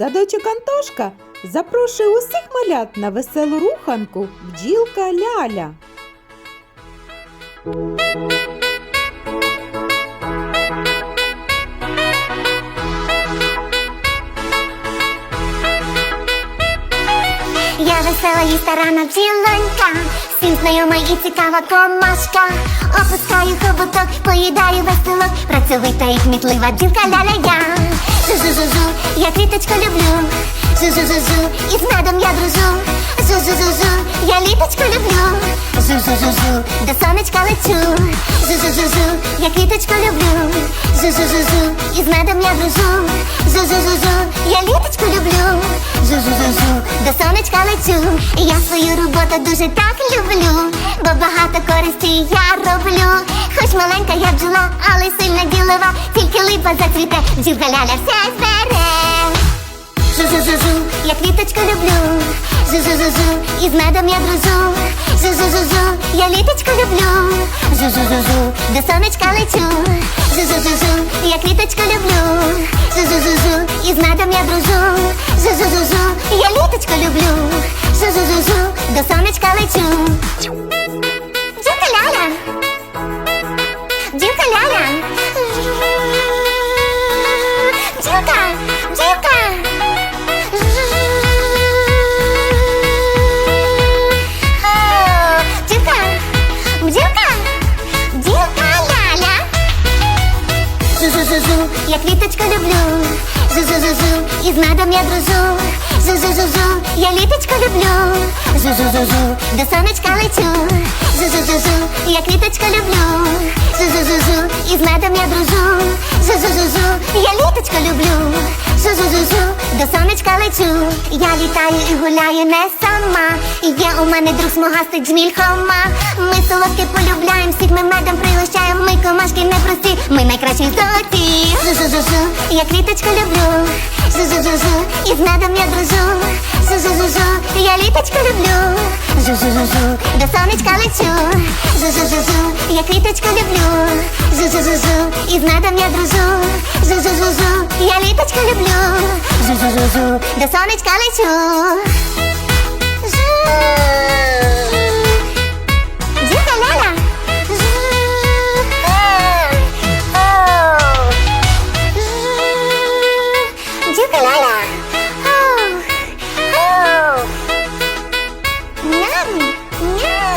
Садочок Антошка запрошує усіх малят на веселу руханку бджілка Ляля. Я весела і старана бджілонька, всім знайома і цікава комашка. Опускаю хоботок, поїдаю веселок, працьовита і кмітлива бджілка ляля я. Жу-жу-жу-жу, я квіточку люблю. Зу-зу-зу-зу, і з медом я дружу. Зу-зу-зу-зу, я літочку люблю. Зу-зу-зу-зу, до сонечка лечу. Зу-зу-зу-зу, я квіточку люблю. Зу-зу-зу-зу, і з медом я дружу. Зу-зу-зу-зу, я літочку люблю. До сонечка лечу. Я свою роботу дуже так люблю, бо багато користі я роблю. Хоч маленька я бджола, але сильна ділова, тільки липа зацвіте, бджілка все збере. Жу-жу-жу-жу, я квіточку люблю. Жу-жу-жу-жу, і медом я дружу. Жу-жу-жу-жу, я літочку люблю. Жу-жу-жу-жу, до сонечка лечу. Жу-жу-жу-жу, я квіточку люблю. Жу-жу-жу-жу, і з медом я дружу. Жу-жу-жу-жу, я літочку люблю. Жу-жу-жу-жу, до сонечка лечу. Дівка ляля. Дівка ляля. Дівка, дівка. Жу-жу-жу-жу, я квіточку люблю. Жу-жу-жу-жу, і з медом я дружу. Жу-жу-жу-жу, я літочку люблю. Жу-жу-жу-жу, до сонечка лечу. Жу-жу-жу-жу, я квіточку люблю. І з медом я дружу. Жу-жу-жу-жу, я літочку люблю. Жу-жу-жу-жу, до сонечка лечу. Я літаю і гуляю не сама. Є у мене друг смугастий джміль хома. Ми солодке полюбляємо, всіх ми медом пригощаємо. Ми комашки непрості, ми найкращі золоті. Жу-жу-жу-жу, я квіточку люблю. Жу-жу-жу-жу, і з медом я дружу. Жу-жу-жу-жу, я літочку люблю. Жу-жу-жу-жу, до сонечка лечу. Жу-жу-жу-жу, я квіточку люблю. Жу-жу-жу-жу, і з медом я дружу. Жу-жу-жу-жу, я літочку люблю. Жу-жу-жу-жу, до сонечка лечу. Yeah!